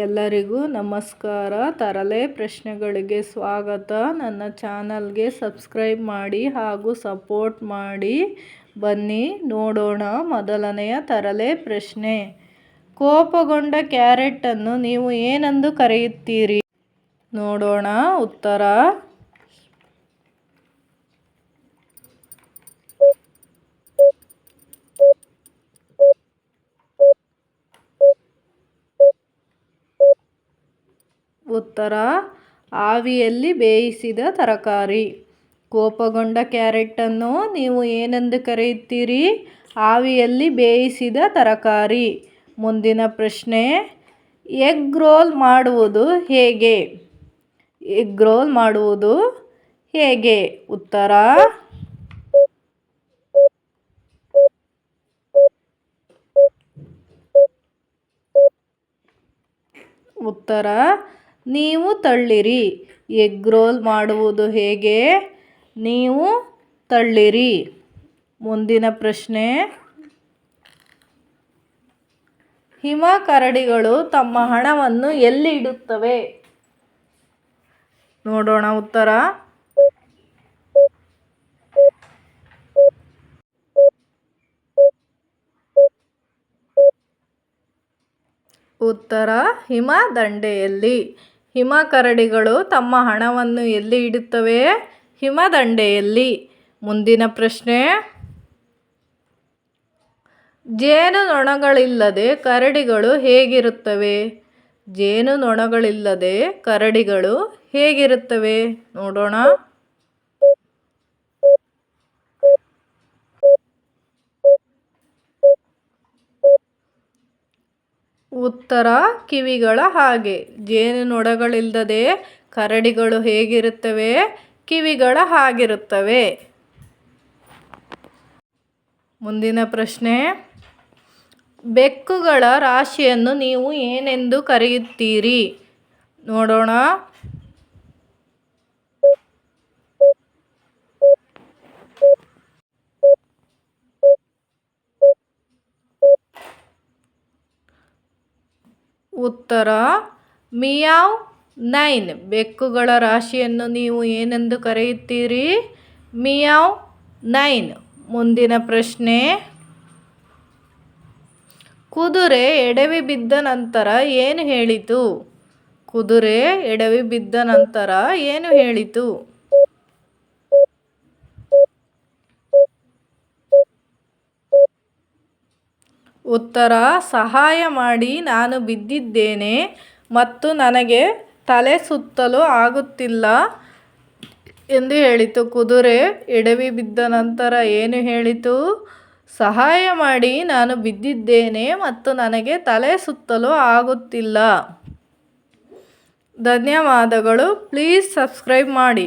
ಎಲ್ಲರಿಗೂ ನಮಸ್ಕಾರ. ತರಲೆ ಪ್ರಶ್ನೆಗಳಿಗೆ ಸ್ವಾಗತ. ನನ್ನ ಚಾನಲ್ಗೆ ಸಬ್ಸ್ಕ್ರೈಬ್ ಮಾಡಿ ಹಾಗೂ ಸಪೋರ್ಟ್ ಮಾಡಿ ಬನ್ನಿ. ನೋಡೋಣ ಮೊದಲನೆಯ ತರಲೆ ಪ್ರಶ್ನೆ. ಕೋಪಗೊಂಡ ಕ್ಯಾರೆಟನ್ನು ನೀವು ಏನೆಂದು ಕರೆಯುತ್ತೀರಿ? ನೋಡೋಣ ಉತ್ತರ. ಉತ್ತರ. ಆವಿಯಲ್ಲಿ ಬೇಯಿಸಿದ ತರಕಾರಿ. ಕೋಪಗೊಂಡ ಕ್ಯಾರೆಟನ್ನು ನೀವು ಏನೆಂದು ಕರೆಯುತ್ತೀರಿ? ಆವಿಯಲ್ಲಿ ಬೇಯಿಸಿದ ತರಕಾರಿ. ಮುಂದಿನ ಪ್ರಶ್ನೆ, ಎಗ್ ರೋಲ್ ಮಾಡುವುದು ಹೇಗೆ? ಎಗ್ ರೋಲ್ ಮಾಡುವುದು ಹೇಗೆ? ಉತ್ತರ ಉತ್ತರ ನೀವು ತಳ್ಳಿರಿ. ಎಗ್ ರೋಲ್ ಮಾಡುವುದು ಹೇಗೆ? ನೀವು ತಳ್ಳಿರಿ. ಮುಂದಿನ ಪ್ರಶ್ನೆ. ಹಿಮ ಕರಡಿಗಳು ತಮ್ಮ ಹಣವನ್ನು ಎಲ್ಲಿ ಇಡುತ್ತವೆ? ನೋಡೋಣ ಉತ್ತರ. ಉತ್ತರ ಹಿಮದಂಡೆಯಲ್ಲಿ ಹಿಮಕರಡಿಗಳು ತಮ್ಮ ಹಣವನ್ನು ಎಲ್ಲಿ ಇಡುತ್ತವೆ? ಹಿಮದಂಡೆಯಲ್ಲಿ. ಮುಂದಿನ ಪ್ರಶ್ನೆ. ಜೇನುನೊಣಗಳಿಲ್ಲದೆ ಕರಡಿಗಳು ಹೇಗಿರುತ್ತವೆ? ಜೇನುನೊಣಗಳಿಲ್ಲದೆ ಕರಡಿಗಳು ಹೇಗಿರುತ್ತವೆ? ನೋಡೋಣ. ಉತ್ತರ ಕಿವಿಗಳ ಹಾಗೆ. ಜೇನುನೊಣಗಳಿಲ್ಲದೆ ಕರಡಿಗಳು ಹೇಗಿರುತ್ತವೆ? ಕಿವಿಗಳ ಹಾಗಿರುತ್ತವೆ. ಮುಂದಿನ ಪ್ರಶ್ನೆ. ಬೆಕ್ಕುಗಳ ರಾಶಿಯನ್ನು ನೀವು ಏನೆಂದು ಕರೆಯುತ್ತೀರಿ? ನೋಡೋಣ. ಉತ್ತರ, ಮಿಯಾವ್ ನೈನ್. ಬೆಕ್ಕುಗಳ ರಾಶಿಯನ್ನು ನೀವು ಏನೆಂದು ಕರೆಯುತ್ತೀರಿ? Meow nine. ಮುಂದಿನ ಪ್ರಶ್ನೆ. ಕುದುರೆ ಎಡವಿ ಬಿದ್ದ ನಂತರ ಏನು ಹೇಳಿತು? ಕುದುರೆ ಎಡವಿ ಬಿದ್ದ ನಂತರ ಏನು ಹೇಳಿತು? ಉತ್ತರ, ಸಹಾಯ ಮಾಡಿ ನಾನು ಬಿದ್ದಿದ್ದೇನೆ ಮತ್ತು ನನಗೆ ತಲೆ ಸುತ್ತಲು ಆಗುತ್ತಿಲ್ಲ ಎಂದು ಹೇಳಿತು. ಕುದುರೆ ಎಡವಿ ಬಿದ್ದ ನಂತರ ಏನು ಹೇಳಿತು? ಸಹಾಯ ಮಾಡಿ ನಾನು ಬಿದ್ದಿದ್ದೇನೆ ಮತ್ತು ನನಗೆ ತಲೆ ಸುತ್ತಲು ಆಗುತ್ತಿಲ್ಲ. ಧನ್ಯವಾದಗಳು. ಪ್ಲೀಸ್ ಸಬ್ಸ್ಕ್ರೈಬ್ ಮಾಡಿ.